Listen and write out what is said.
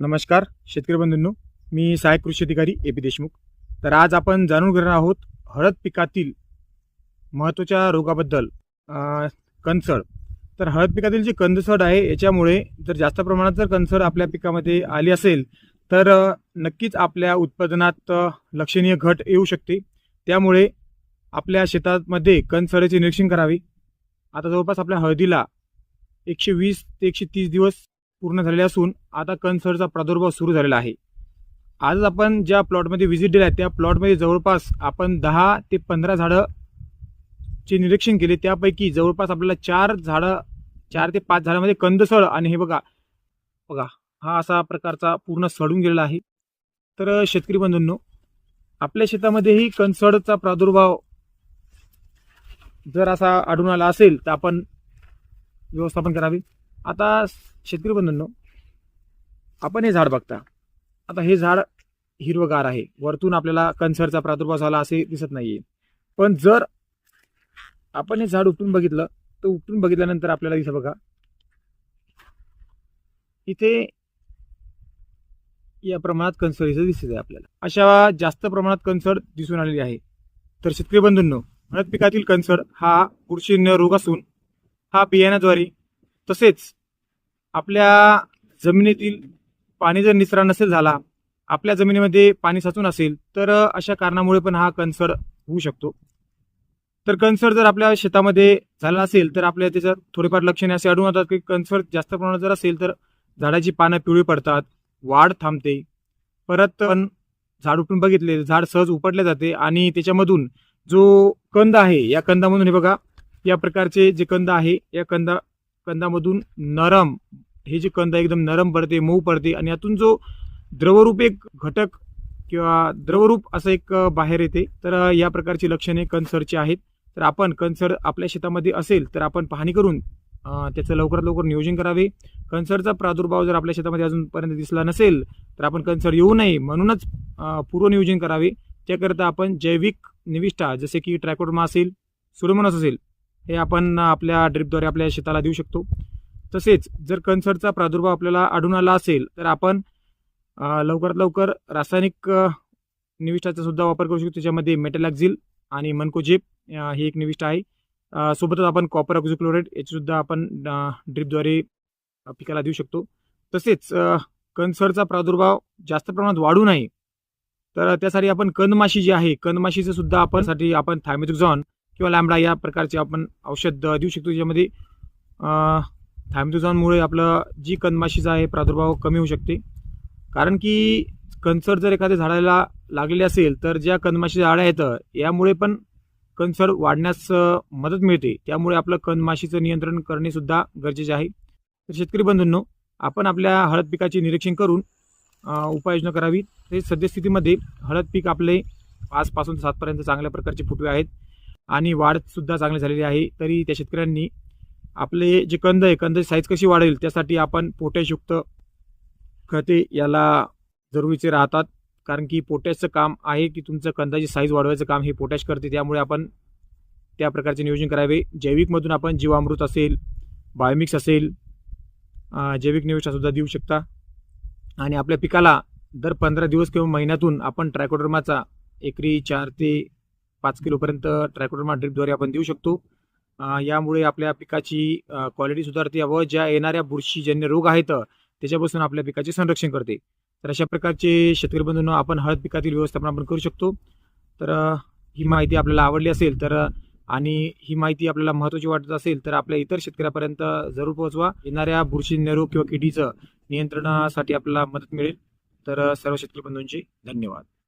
नमस्कार शेतकरी बंधूंनो. मी सहाय्यक कृषी अधिकारी ए पी देशमुख. तर आज आपण जाणून घेणार आहोत हळद पिकातील महत्त्वाच्या रोगाबद्दल कणसळ. कणसड तर हळद पिकातील जी कंदसड आहे याच्यामुळे जर जास्त प्रमाणात जर कणसड आपल्या पिकामध्ये आली असेल तर नक्कीच आपल्या उत्पादनात लक्षणीय घट येऊ शकते. त्यामुळे आपल्या शेतामध्ये कणसडीचे निरीक्षण करावे. आता जवळपास आपल्या हळदीला एकशे वीस ते एकशे तीस दिवस पूर्ण झालेले असून आता कणसरचा प्रादुर्भाव सुरू झालेला आहे. आज आपण ज्या प्लॉटमध्ये व्हिजिट दिल्या त्या प्लॉटमध्ये जवळपास आपण दहा ते पंधरा झाडं चे निरीक्षण केले. त्यापैकी जवळपास आपल्याला चार झाडं चार ते पाच झाडामध्ये कंदसळ आणि हे बघा बघा हा असा प्रकारचा पूर्ण सडून गेलेला आहे. तर शेतकरी बंधूंनो आपल्या शेतामध्येही कणसडचा प्रादुर्भाव जर असा आढळून आला असेल तर आपण व्यवस्थापन करावे. आता शेतकरी बंधूंनो आपण हे झाड बघता. आता हे झाड हिरवगार आहे. वरतून आपल्याला कन्सरचा प्रादुर्भाव झाला असे दिसत नाहीये. पण जर आपण हे झाड उपटून बघितलं तर उपटून बघितल्यानंतर आपल्याला दिसतं बघा इथे या प्रमाणात कन्सर इथं दिसत आहे आपल्याला. अशा जास्त प्रमाणात कन्सर दिसून आलेली आहे. तर शेतकरी बंधूंनो हळद पिकातील कन्सर हा बुरशीजन्य रोग असून हा बियाण्याद्वारे तसेच आपल्या जमिनीतील पाणी जर निचरा नसेल झाला आपल्या जमिनीमध्ये पाणी साचून असेल तर अशा कारणामुळे पण हा कन्सर होऊ शकतो. तर कन्सर जर आपल्या शेतामध्ये झाला असेल तर आपल्या त्याच्यात थोडेफार लक्षणे असे आढळून येतात की कन्सर जास्त प्रमाणात जर असेल तर झाडाची पानं पिवळी पडतात वाढ थांबते. परत पण झाड उपटून बघितले झाड सहज उपटले जाते आणि त्याच्यामधून जो कंद आहे या कंदामधून हे बघा या प्रकारचे जे कंद आहे या कंदा कंदामधून नरम हे जे कंद आहे एकदम नरम पडते मऊ पडते आणि यातून जो द्रवरूप एक घटक किंवा द्रवरूप असं एक बाहेर येते. तर या प्रकारची लक्षणे कणसरची आहेत. तर आपण कणसर आपल्या शेतामध्ये असेल तर आपण पाहणी करून त्याचं लवकरात लवकर नियोजन करावे. कणसरचा प्रादुर्भाव जर आपल्या शेतामध्ये अजूनपर्यंत दिसला नसेल तर आपण कणसर येऊ नये म्हणूनच पूर्वनियोजन करावे. त्याकरिता आपण जैविक निविष्ठा जसे की ट्रॅकोडमा असेल सुरमनस असेल हे आपण आपल्या ड्रिपद्वारे आपल्या शेताला देऊ शकतो. तसेच जर कन्सरचा प्रादुर्भाव आपल्याला आढळून आला असेल तर आपण लवकरात लवकर रासायनिक अ, निविष्ठाचा सुद्धा वापर करू शकतो. त्याच्यामध्ये मेटलॅक्झिल आणि मनकोजेप हे ही एक निविष्ठा आहे. सोबतच आपण कॉपर ऑक्झिक्लोराइड याचीसुद्धा आपण ड्रीपद्वारे ड्रिपद्वारे पिकाला देऊ शकतो. तसेच कणसरचा प्रादुर्भाव जास्त प्रमाणात वाढू नये तर त्यासाठी आपण कंदमाशी जी आहे कंदमाशीचं सुद्धा आपण साठी आपण थायमेथुझॉन किंवा लांबडा या प्रकारचे आपण औषध देऊ शकतो. ज्यामध्ये थायमेथुझॉनमुळे आपलं जी कंदमाशीचा आहे प्रादुर्भाव कमी होऊ शकते. कारण की कणसर जर एखाद्या झाडाला लागलेले असेल तर ज्या कंदमाशीच्या झाडं येतं यामुळे पण कणसर वाढण्यास मदत मिळते. त्यामुळे आपलं कंदमाशीचं नियंत्रण करणेसुद्धा गरजेचे आहे. तर शेतकरी बंधूंनो आपण आपल्या हळद पिकाचे निरीक्षण करून उपाययोजना करावी. तसेच सद्यस्थितीमध्ये हळद पीक आपले पाचपासून सातपर्यंत चांगल्या प्रकारचे फुटवे आहेत. आणि वाढसुद्धा चांगली झालेली आहे. तरी त्या शेतकऱ्यांनी आपले जे कंद आहे कंदाची साईज कशी वाढेल त्यासाठी आपण पोटॅशयुक्त खते याला जरुरीचे राहतात. कारण की पोटॅशचं काम आहे की तुमचं कंदाची साईज वाढवायचं काम हे पोटॅश करते. त्यामुळे आपण त्या प्रकारचे नियोजन करावे. जैविकमधून आपण जीवामृत असेल बायोमिक्स असेल जैविक निवेशासुद्धा देऊ शकता. आणि आपल्या पिकाला दर पंधरा दिवस किंवा महिन्यातून आपण ट्रायकोडर्माचा एकरी चार ते पाच किलोपर्यंत ट्रायकोडर्मा ड्रिपद्वारे आपण देऊ शकतो. यामुळे आपल्या पिकाची क्वालिटी सुधारते व ज्या येणाऱ्या बुरशीजन्य रोग आहेत त्याच्यापासून आपल्या पिकाचे संरक्षण करते. तर अशा प्रकारचे शेतकरी बंधूंनो आपण हळद पिकातील व्यवस्थापन आपण करू शकतो. तर ही माहिती आपल्याला आवडली असेल तर आणि ही माहिती आपल्याला महत्त्वाची वाटत असेल तर आपल्या इतर शेतकऱ्यापर्यंत जरूर पोहोचवा. येणाऱ्या बुरशीजन्य रोग किंवा किडीचं नियंत्रणासाठी आपल्याला मदत मिळेल. तर सर्व शेतकरी बंधूंचे धन्यवाद.